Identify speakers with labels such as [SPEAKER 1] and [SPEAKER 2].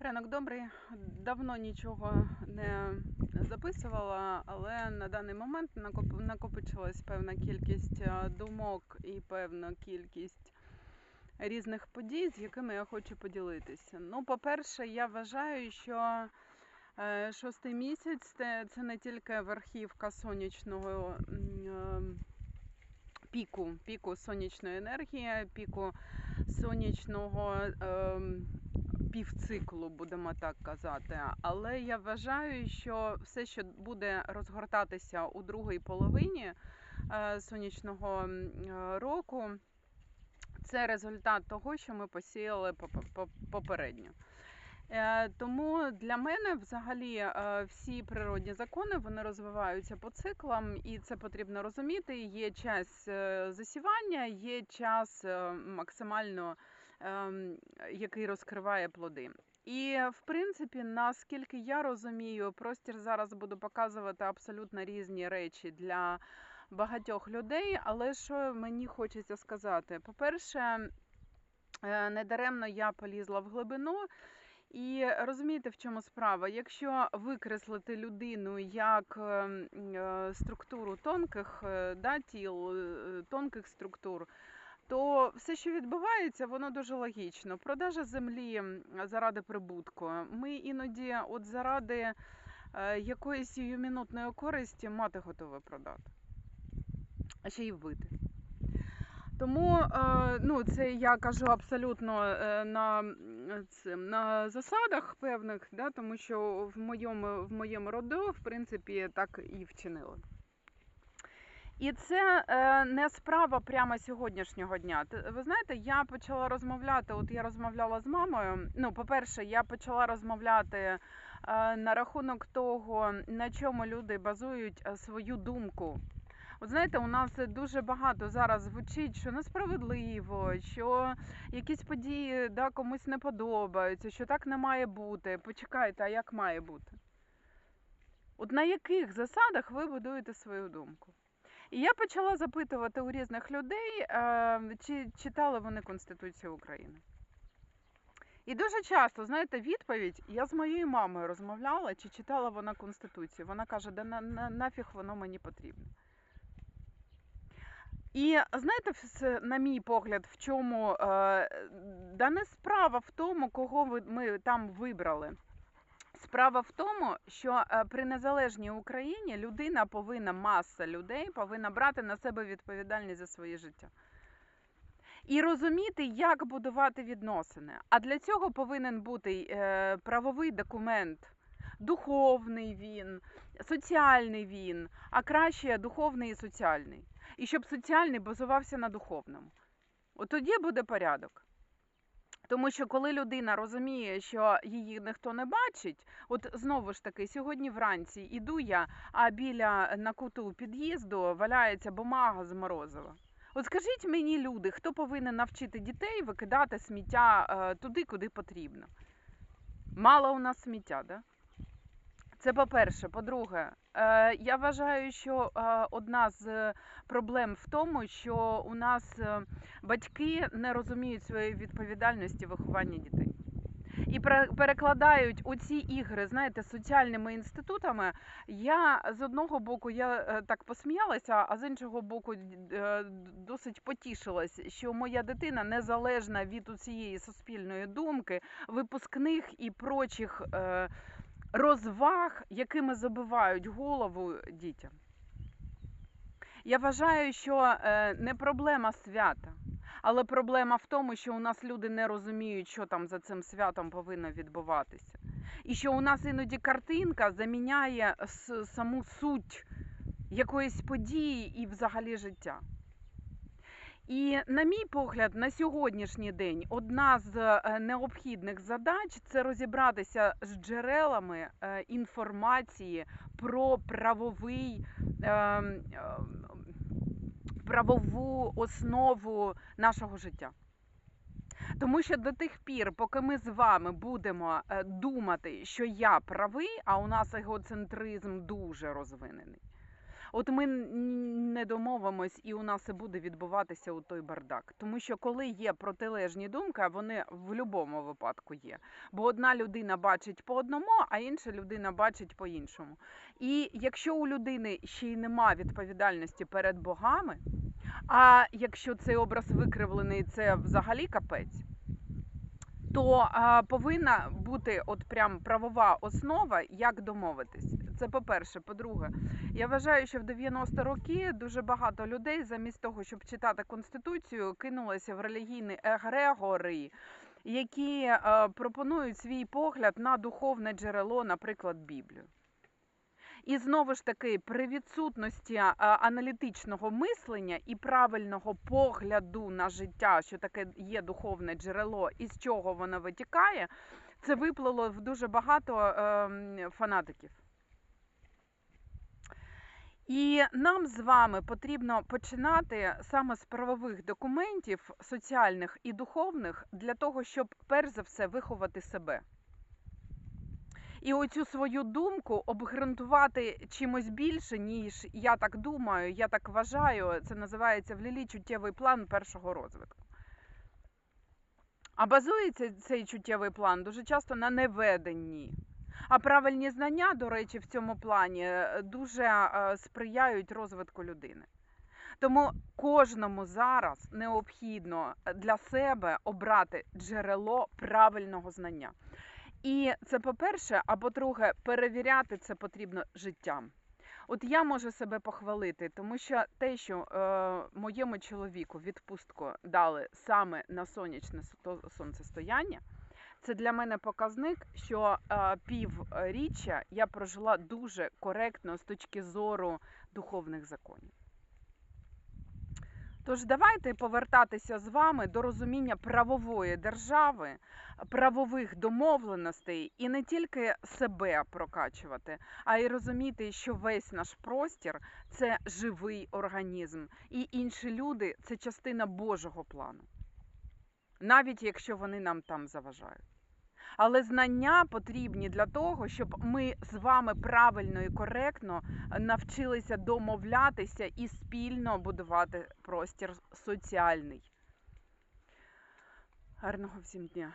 [SPEAKER 1] Ранок добрий. Давно нічого не записувала, але на даний момент накоп- накопичилась певна кількість е, думок і певна кількість різних подій, з якими я хочу поділитися. Ну, по-перше, я вважаю, що е, шостий місяць це, не тільки верхівка сонячного е, піку, піку сонячної енергії, піку сонячного. Півциклу, будемо так казати. Але я вважаю, що все, що буде розгортатися у другій половині е, сонячного е, року, це результат того, що ми посіяли поп- поп- попередньо. Е, Тому для мене взагалі всі природні закони вони розвиваються по циклам, і це потрібно розуміти. Є час засівання, є час максимально який розкриває плоди. І в принципі, наскільки я розумію, простір зараз буду показувати абсолютно різні речі для багатьох людей. Але що мені хочеться сказати? По-перше, е, недаремно я полізла в глибину. І розумієте, в чому справа? Якщо викреслити людину як ем, е, структуру тонких е, да, тіл, тонких структур, то все, що відбувається, воно дуже логічно. Продажа землі заради прибутку. Ми іноді, от заради е, якоїсь сіюмінутної користі, мати готові продати, а ще й вбити. Тому е, ну, це я кажу абсолютно е, на, на засадах певних, да, тому що в моєму, в моєму роду, в принципі, так і вчинили. І це е, не справа прямо сьогоднішнього дня. Ви знаєте, я почала розмовляти. От я розмовляла з мамою. Ну, по-перше, я почала розмовляти е, на рахунок того, на чому люди базують е, свою думку. От знаєте, у нас дуже багато зараз звучить, що несправедливо, що якісь події да, комусь не подобаються, що так не має бути. Почекайте, а як має бути? От на яких засадах ви будуєте свою думку? І я почала запитувати у різних людей, е, чи читали вони Конституцію України. І дуже часто, знаєте, відповідь: я з моєю мамою розмовляла, чи читала вона Конституцію. Вона каже, да на, на, нафіг воно мені потрібно. І знаєте, на мій погляд, в чому е, да не справа в тому, кого ми там вибрали. Справа в тому, що е, при незалежній Україні людина повинна, маса людей повинна брати на себе відповідальність за своє життя. І розуміти, як будувати відносини. А для цього повинен бути е, правовий документ, духовний він, соціальний він, а краще духовний і соціальний. І щоб соціальний базувався на духовному. От тоді буде порядок. Тому що коли людина розуміє, що її ніхто не бачить, от знову ж таки, сьогодні вранці іду я, а біля на куту під'їзду валяється бумага з морозива. От скажіть мені, люди, хто повинен навчити дітей викидати сміття е, туди, куди потрібно? Мало у нас сміття, да? Це по-перше. По-друге, е, я вважаю, що е, одна з проблем в тому, що у нас е, батьки не розуміють своєї відповідальності виховання дітей. І пере- перекладають оці ігри, знаєте, соціальними інститутами. Я з одного боку я е, так посміялася, а з іншого боку е, досить потішилась, що моя дитина незалежна від цієї суспільної думки, випускних і прочих е, розваг, якими забивають голову дітям. Я вважаю, що е, не проблема свята, але проблема в тому, що у нас люди не розуміють, що там за цим святом повинно відбуватися. І що у нас іноді картинка заміняє саму суть якоїсь події і взагалі життя. І, на мій погляд, на сьогоднішній день одна з е, необхідних задач це розібратися з джерелами е, інформації про правовий ем, правову основу нашого життя. Тому що до тих пір, поки ми з вами будемо е, думати, що я правий, а у нас егоцентризм дуже розвинений. От ми не домовимось, і у нас буде відбуватися у той бардак. Тому що коли є протилежні думки, вони в будь-якому випадку є. Бо одна людина бачить по одному, а інша людина бачить по іншому. І якщо у людини ще й нема відповідальності перед богами, а якщо цей образ викривлений, це взагалі капець. То а, повинна бути от прям правова основа, як домовитись. Це по-перше. По-друге, я вважаю, що в 90 роки дуже багато людей, замість того, щоб читати конституцію, кинулися в релігійні егрегори, які а, пропонують свій погляд на духовне джерело, наприклад, Біблію. І знову ж таки, при відсутності аналітичного мислення і правильного погляду на життя, що таке є духовне джерело і з чого воно витікає, це виплило в дуже багато ем, фанатиків. І нам з вами потрібно починати саме з правових документів, соціальних і духовних, для того, щоб перш за все виховати себе. І оцю свою думку обґрунтувати чимось більше, ніж я так думаю, я так вважаю. Це називається в Лілі чуттєвий план першого розвитку. А базується цей чуттєвий план дуже часто на неведенні. А правильні знання, до речі, в цьому плані е, дуже е, сприяють розвитку людини. Тому кожному зараз необхідно для себе обрати джерело правильного знання. І це по-перше, а по-друге, перевіряти це потрібно життям. От я можу себе похвалити, тому що те, що е, моєму чоловіку відпустку дали саме на сонячне сонцестояння, це для мене показник, що е, півріччя я прожила дуже коректно з точки зору духовних законів. Тож давайте повертатися з вами до розуміння правової держави, правових домовленостей і не тільки себе прокачувати, а й розуміти, що весь наш простір це живий організм, і інші люди це частина Божого плану, навіть якщо вони нам там заважають. Але знання потрібні для того, щоб ми з вами правильно і коректно навчилися домовлятися і спільно будувати простір соціальний. Гарного всім дня!